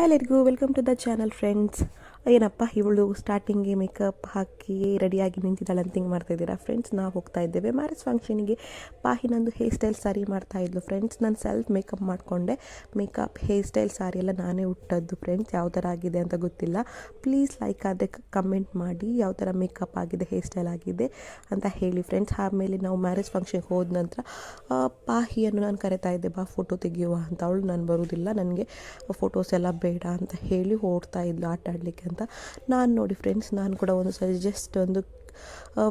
Hello, let go welcome to the channel friends. ಏನಪ್ಪ, ಇವಳು ಸ್ಟಾರ್ಟಿಂಗ್ಗೆ makeup ಹಾಕಿ ರೆಡಿಯಾಗಿ ನಿಂತಿದ್ದಾಳೆ ಅಂತ ಹಿಂಗೆ ಮಾಡ್ತಾ ಇದ್ದೀರಾ? ಫ್ರೆಂಡ್ಸ್ ನಾವು ಹೋಗ್ತಾ ಇದ್ದೇವೆ. ಮ್ಯಾರೇಜ್ ಫಂಕ್ಷನಿಗೆ ಪಾಹಿ ನಂದು ಹೇರ್ ಸ್ಟೈಲ್ ಸಾರಿ ಮಾಡ್ತಾ ಇದ್ಲು. ಫ್ರೆಂಡ್ಸ್ ನಾನು ಸೆಲ್ಫ್ ಮೇಕಪ್ ಮಾಡಿಕೊಂಡೆ. ಮೇಕಪ್ ಹೇರ್ ಸ್ಟೈಲ್ ಸಾರಿ ಎಲ್ಲ ನಾನೇ ಹುಟ್ಟದ್ದು ಫ್ರೆಂಡ್ಸ್ ಯಾವ ಥರ ಆಗಿದೆ ಅಂತ ಗೊತ್ತಿಲ್ಲ. ಪ್ಲೀಸ್ ಲೈಕ್ ಆದರೆ ಕಮೆಂಟ್ ಮಾಡಿ ಯಾವ ಥರ ಮೇಕಪ್ ಆಗಿದೆ ಹೇರ್ ಸ್ಟೈಲ್ ಆಗಿದೆ ಅಂತ ಹೇಳಿ. ಫ್ರೆಂಡ್ಸ್ ಆಮೇಲೆ ನಾವು ಮ್ಯಾರೇಜ್ ಫಂಕ್ಷನ್ಗೆ ಹೋದ ನಂತರ ಪಾಹಿಯನ್ನು ನಾನು ಕರಿತಾ ಇದ್ದೆ. ಬಾ ಫೋಟೋ ತೆಗೆಯುವ ಅಂತ. ಅವಳು ನಾನು ಬರೋದಿಲ್ಲ. ನನಗೆ ಫೋಟೋಸ್ ಎಲ್ಲ ಬೇಡ ಅಂತ ಹೇಳಿ ಓಡ್ತಾ ಇದ್ಲು. ಆಟ ಆಡಲಿಕ್ಕೆ ಅಂತ. ನಾನು ನೋಡಿ ಫ್ರೆಂಡ್ಸ್ ನಾನು ಕೂಡ ಒಂದು ಸಜೆಸ್ಟ್ ಜಸ್ಟ್ ಒಂದು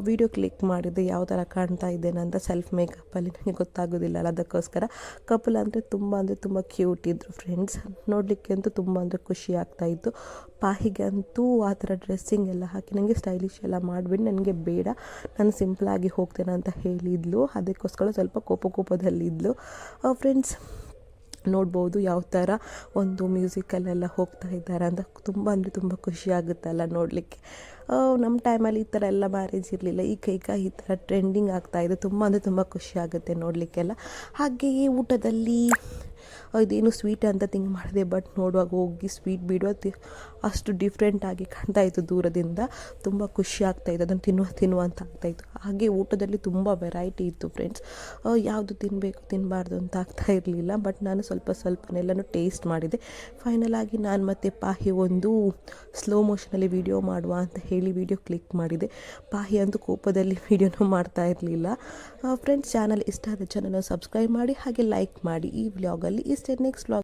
ವಿಡಿಯೋ ಕ್ಲಿಕ್ ಮಾಡಿದ್ದೆ ಯಾವ ಥರ ಕಾಣ್ತಾ ಇದ್ದೇನೆ ಅಂತ ಸೆಲ್ಫ್ ಮೇಕಪ್ಪಲ್ಲಿ ನನಗೆ ಗೊತ್ತಾಗೋದಿಲ್ಲ ಅಲ್ಲ ಅದಕ್ಕೋಸ್ಕರ. ಕಪಲ್ ಅಂದರೆ ತುಂಬ ಅಂದರೆ ತುಂಬ ಕ್ಯೂಟ್ ಇದ್ದರು ಫ್ರೆಂಡ್ಸ್ ನೋಡಲಿಕ್ಕೆ ಅಂತೂ ತುಂಬ ಅಂದರೆ ಖುಷಿ ಆಗ್ತಾಯಿತ್ತು ಪಾಹಿಗೆ ಅಂತೂ ಆ ಥರ ಡ್ರೆಸ್ಸಿಂಗ್ ಎಲ್ಲ ಹಾಕಿ ನನಗೆ ಸ್ಟೈಲಿಶ್ ಎಲ್ಲ ಮಾಡಿಬಿಟ್ಟು ನನಗೆ ಬೇಡ, ನಾನು ಸಿಂಪಲಾಗಿ ಹೋಗ್ತೇನೆ ಅಂತ ಹೇಳಿದ್ಲು. ಅದಕ್ಕೋಸ್ಕರ ಸ್ವಲ್ಪ ಕೋಪ ಕೋಪದಲ್ಲಿದ್ಲು. ಫ್ರೆಂಡ್ಸ್ ನೋಡ್ಬೋದು ಯಾವ ಥರ ಒಂದು ಮ್ಯೂಸಿಕಲ್ಲೆಲ್ಲ ಹೋಗ್ತಾ ಇದ್ದಾರೆ ಅಂತ ತುಂಬ ಅಂದರೆ ತುಂಬ ಖುಷಿ ಆಗುತ್ತಲ್ಲ ನೋಡಲಿಕ್ಕೆ. ನಮ್ಮ ಟೈಮಲ್ಲಿ ಈ ಥರ ಎಲ್ಲ ಮ್ಯಾರೇಜ್ ಇರಲಿಲ್ಲ. ಈ ಈಗ ಈ ಥರ ಟ್ರೆಂಡಿಂಗ್ ಆಗ್ತಾ ಇದೆ. ತುಂಬ ಅಂದರೆ ತುಂಬ ಖುಷಿ ಆಗುತ್ತೆ ನೋಡಲಿಕ್ಕೆಲ್ಲ. ಹಾಗೆಯೇ ಊಟದಲ್ಲಿ ಇದೇನು ಸ್ವೀಟ್ ಅಂತ ಥಿಂಕ್ ಮಾಡಿದೆ, ಬಟ್ ನೋಡುವಾಗ ಹೋಗಿ ಸ್ವೀಟ್ ಬಿಡೋದು ಅಷ್ಟು ಡಿಫ್ರೆಂಟಾಗಿ ಕಾಣ್ತಾ ಇತ್ತು ದೂರದಿಂದ. ತುಂಬ ಖುಷಿ ಆಗ್ತಾಯಿತ್ತು ಅದನ್ನು ತಿನ್ನುವ ತಿನ್ನುವ ಅಂತ ಆಗ್ತಾಯಿತ್ತು ಹಾಗೆ ಊಟದಲ್ಲಿ ತುಂಬ ವೆರೈಟಿ ಇತ್ತು ಫ್ರೆಂಡ್ಸ್ ಯಾವುದು ತಿನ್ನಬೇಕು ತಿನ್ನಬಾರ್ದು ಅಂತ ಆಗ್ತಾ ಇರಲಿಲ್ಲ ಬಟ್ ನಾನು ಸ್ವಲ್ಪ ಸ್ವಲ್ಪನೆಲ್ಲನೂ ಟೇಸ್ಟ್ ಮಾಡಿದೆ. ಫೈನಲ್ ಆಗಿ ನಾನು ಮತ್ತು ಪಾಹಿ ಒಂದು ಸ್ಲೋ ಮೋಷನಲ್ಲಿ ವಿಡಿಯೋ ಮಾಡುವ ಅಂತ ಹೇಳಿ ವಿಡಿಯೋ ಕ್ಲಿಕ್ ಮಾಡಿದೆ. ಪಾಹಿ ಅಂತೂ ಕೋಪದಲ್ಲಿ ವೀಡಿಯೋನೂ ಮಾಡ್ತಾ ಇರಲಿಲ್ಲ. ಫ್ರೆಂಡ್ಸ್ ಚಾನಲ್ ಇಷ್ಟ ಆದ ಚಾನಲ್ನ ಸಬ್ಸ್ಕ್ರೈಬ್ ಮಾಡಿ, ಹಾಗೆ ಲೈಕ್ ಮಾಡಿ ಈ ವ್ಲಾಗಲ್ಲಿ ಇಷ್ಟೇ ನೆಕ್ಸ್ಟ್ ವ್ಲಾಗ್